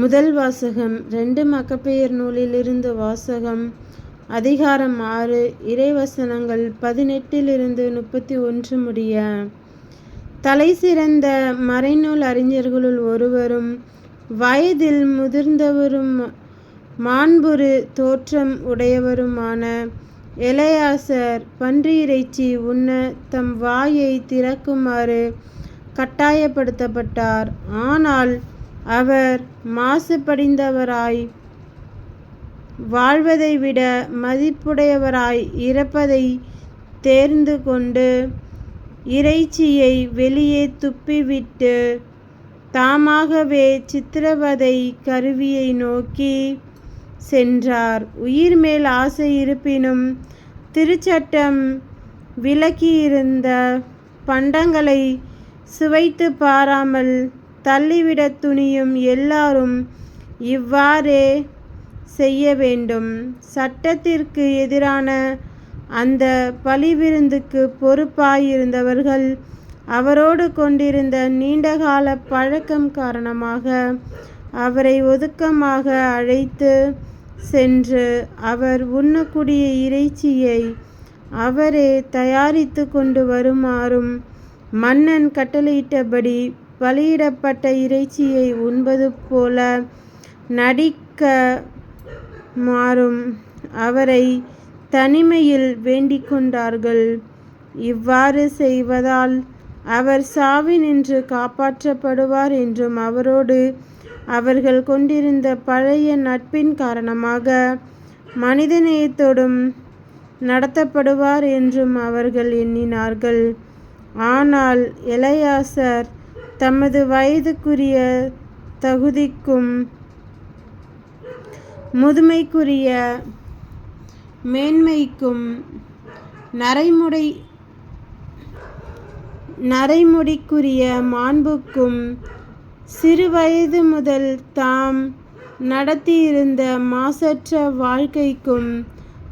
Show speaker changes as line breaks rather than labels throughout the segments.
முதல் வாசகம் ரெண்டு மக்கப்பெயர் நூலிலிருந்து வாசகம் அதிகாரம் ஆறு இறைவசனங்கள் பதினெட்டிலிருந்து முப்பத்தி ஒன்று முடிய. தலை சிறந்த மறைநூல் அறிஞர்களுள் ஒருவரும் வயதில் முதிர்ந்தவரும் மாண்புரு தோற்றம் உடையவருமான இளையாசர் பன்றி இறைச்சி உண்ண தம் வாயை திறக்குமாறு கட்டாயப்படுத்தப்பட்டார். ஆனால் அவர் மாசுபடிந்தவராய் வாழ்வதை விட மதிப்புடையவராய் இறப்பதை தேர்ந்து கொண்டு இறைச்சியை வெளியே துப்பிவிட்டு தாமாகவே சித்திரவதை கருவியை நோக்கி சென்றார். உயிர் மேல் ஆசை இருப்பினும் திருச்சட்டம் விலக்கியிருந்த பண்டங்களை சுவைத்து பாராமல் தள்ளிவிட துணியும் எல்லாரும் இவ்வாறே செய்ய வேண்டும். சட்டத்திற்கு எதிரான அந்த பழிவிருந்துக்கு பொறுப்பாயிருந்தவர்கள் அவரோடு கொண்டிருந்த நீண்டகால பழக்கம் காரணமாக அவரை ஒதுக்கமாக அழைத்து சென்று அவர் உண்ணக்கூடிய இறைச்சியை அவரே தயாரித்து கொண்டு வருமாறும் மன்னன் கட்டளையிட்டபடி பலியிடப்பட்ட இறைச்சியை உண்பது போல நடிக்க மாறும். அவரை தனிமையில் வேண்டிக் கொண்டார்கள். இவ்வாறு செய்வதால் அவர் சாவினின்று காப்பாற்றப்படுவார் என்றும் அவரோடு அவர்கள் கொண்டிருந்த பழைய நட்பின் காரணமாக மனிதநேயத்தோடும் நடத்தப்படுவார் என்றும் அவர்கள் எண்ணினார்கள். ஆனால் எலையாசர் தமது வயதுக்குரிய தகுதிக்கும் முதுமைக்குரிய மேன்மைக்கும் நரைமுடை நரைமுடிக்குரிய மாண்புக்கும் சிறுவயது முதல் தாம் நடத்தியிருந்த மாசற்ற வாழ்க்கைக்கும்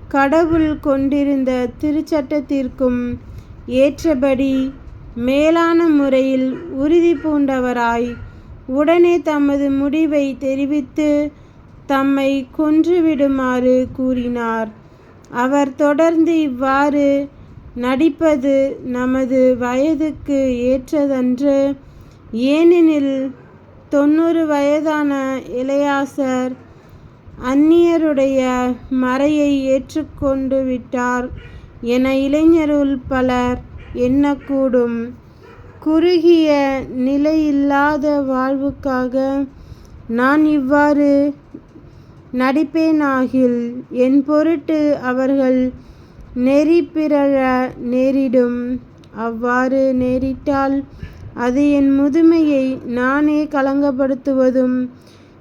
கடவுள் கொண்டிருந்த திருச்சட்டத்திற்கும் ஏற்றபடி மேலான முறையில் உறுதி பூண்டவராய் உடனே தமது முடிவை தெரிவித்து தம்மை கொன்றுவிடுமாறு கூறினார். அவர் தொடர்ந்து இவ்வாறு நடிப்பது நமது வயதுக்கு ஏற்றதன்று. ஏனெனில் தொண்ணூறு வயதான இளையாசர் அந்நியருடைய மறையை ஏற்றுக்கொண்டு விட்டார் என இளைஞருள் பலர் எண்ணக்கூடும் குறுகிய நிலையில்லாத வாழ்வுக்காக நான் இவ்வாறு நடிப்பேனாகில் என் பொருட்டு அவர்கள் நெறி பிறழ நேரிடும். அவ்வாறு நேரிட்டால் அது என் முதுமையை நானே களங்கப்படுத்துவதும்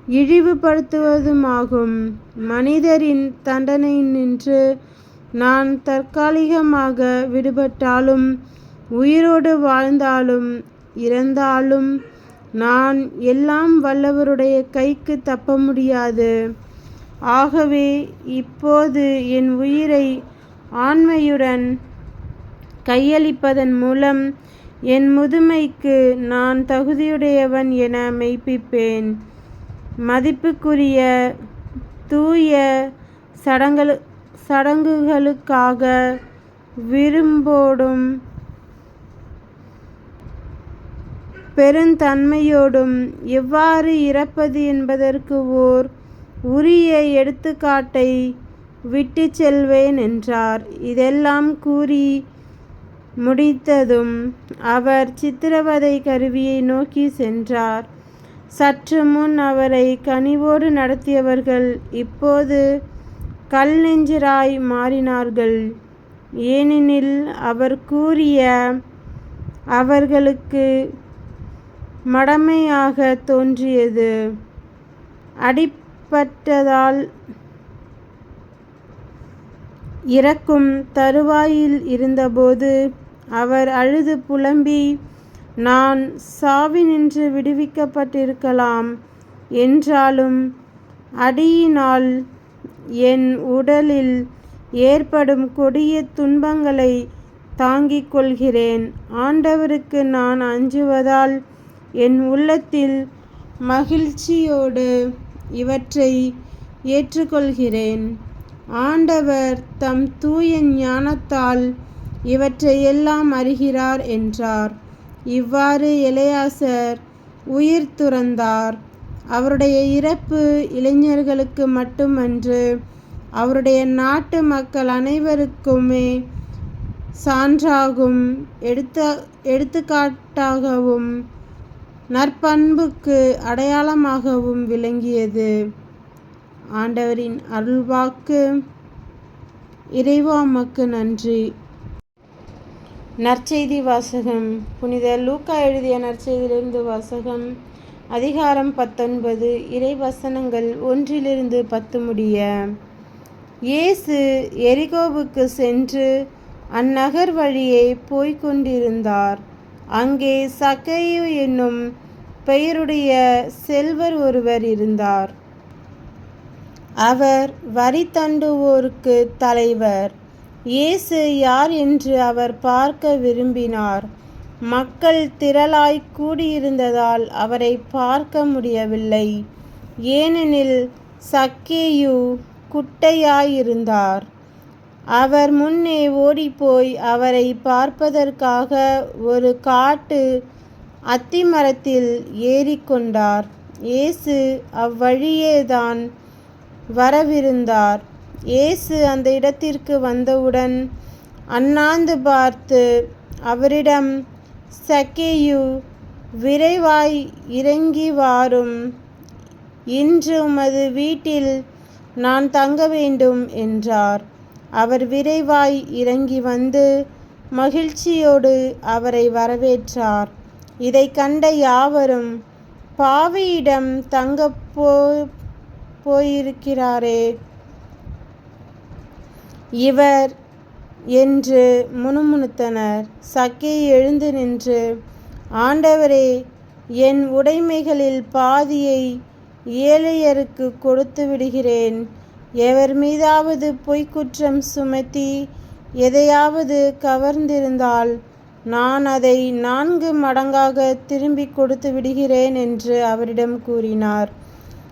இழிவுபடுத்துவதுமாகும். மனிதரின் தண்டனை நின்று நான் தற்காலிகமாக விடுபட்டாலும் உயிரோடு வாழ்ந்தாலும் இறந்தாலும் நான் எல்லாம் வல்லவருடைய கைக்கு தப்ப முடியாது. ஆகவே இப்போது என் உயிரை ஆண்மையுடன் கையளிப்பதன் மூலம் என் முதுமைக்கு நான் தகுதியுடையவன் என மெய்ப்பிப்பேன். மதிப்புக்குரிய தூய சடங்கள் சடங்குகளுக்காக விரும்போடும் பெருந்தன்மையோடும் எவ்வாறு இறப்பது என்பதற்கு ஓர் உரிய எடுத்துக்காட்டை விட்டு செல்வேன் என்றார். இதெல்லாம் கூறி முடித்ததும் அவர் சித்திரவதை கருவியை நோக்கி சென்றார். சற்று முன் அவரை கனிவோடு நடத்தியவர்கள் இப்போது கல் நெஞ்சராய் மாறினார்கள். ஏனெனில் அவர் கூறிய அவர்களுக்கு மடமையாக தோன்றியது. அடிப்பட்டதால் இறக்கும் தருவாயில் இருந்தபோது அவர் அழுது புலம்பி நான் சாவினின்று விடுவிக்கப்பட்டிருக்கலாம். என்றாலும் அடியினால் என் உடலில் ஏற்படும் கொடிய துன்பங்களை தாங்கிக் கொள்கிறேன். ஆண்டவருக்கு நான் அஞ்சுவதால் என் உள்ளத்தில் மகிழ்ச்சியோடு இவற்றை ஏற்றுக்கொள்கிறேன். ஆண்டவர் தம் தூய ஞானத்தால் இவற்றையெல்லாம் அறிகிறார் என்றார். இவ்வாறு எலையாசர் உயிர் துறந்தார். அவருடைய இறப்பு இளைஞர்களுக்கு மட்டுமன்று அவருடைய நாட்டு மக்கள் அனைவருக்குமே சான்றாகும். எடுத்த எடுத்துக்காட்டாகவும் நற்பண்புக்கு அடையாளமாகவும் விளங்கியது. ஆண்டவரின் அருள்வாக்கு இறைவா உமக்கு நன்றி. நற்செய்தி வாசகம் புனித லூக்கா எழுதிய நற்செய்தியிலிருந்து வாசகம். அதிகாரம் பத்தொன்பது இறைவசனங்கள் ஒன்றிலிருந்து பத்து முடிய. இயேசு எரிகோவுக்கு சென்று அந்நகர் வழியே போய்கொண்டிருந்தார் அங்கே சக்கையு என்னும் பெயருடைய செல்வர் ஒருவர் இருந்தார். அவர் வரி தண்டுவோருக்கு தலைவர். இயேசு யார் என்று அவர் பார்க்க விரும்பினார். மக்கள் திரளாய் கூடியிருந்ததால் அவரை பார்க்க முடியவில்லை. ஏனெனில் சக்கேயு குட்டையாயிருந்தார். அவர் முன்னே ஓடிப்போய் அவரை பார்ப்பதற்காக ஒரு காட்டு அத்திமரத்தில் ஏறிக்கொண்டார். இயேசு அவ்வழியேதான் வரவிருந்தார். இயேசு அந்த இடத்திற்கு வந்தவுடன் அண்ணாந்து பார்த்து அவரிடம் சக்கேயு விரைவாய் இறங்கி வாரும். இன்று உமது வீட்டில் நான் தங்க வேண்டும் என்றார். அவர் விரைவாய் இறங்கி வந்து மகிழ்ச்சியோடு அவரை வரவேற்றார். இதை கண்ட யாவரும் பாவியிடம் தங்க போ போயிருக்கிறாரே. இவர் என்று முணுமுணுத்தனர். சக்கே எழுந்து நின்று ஆண்டவரே என் உடைமைகளில் பாதியை ஏழையருக்கு கொடுத்து விடுகிறேன். எவர் மீதாவது பொய்க்குற்றம் சுமத்தி எதையாவது கவர்ந்திருந்தால் நான் அதை நான்கு மடங்காக திரும்பி கொடுத்து விடுகிறேன் என்று அவரிடம் கூறினார்.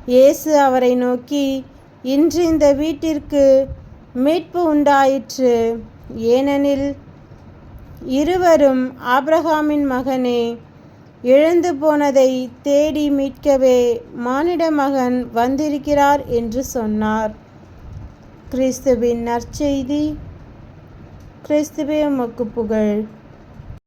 இயேசு அவரை நோக்கி இன்று இந்த வீட்டிற்கு மீட்பு உண்டாயிற்று. ஏனெனில் இருவரும் ஆப்ரஹாமின் மகனே இழந்து போனதை தேடி மீட்கவே மானிட மகன் வந்திருக்கிறார் என்று சொன்னார். கிறிஸ்துவின் நற்செய்தி. கிறிஸ்துவே உமக்கு புகழ்.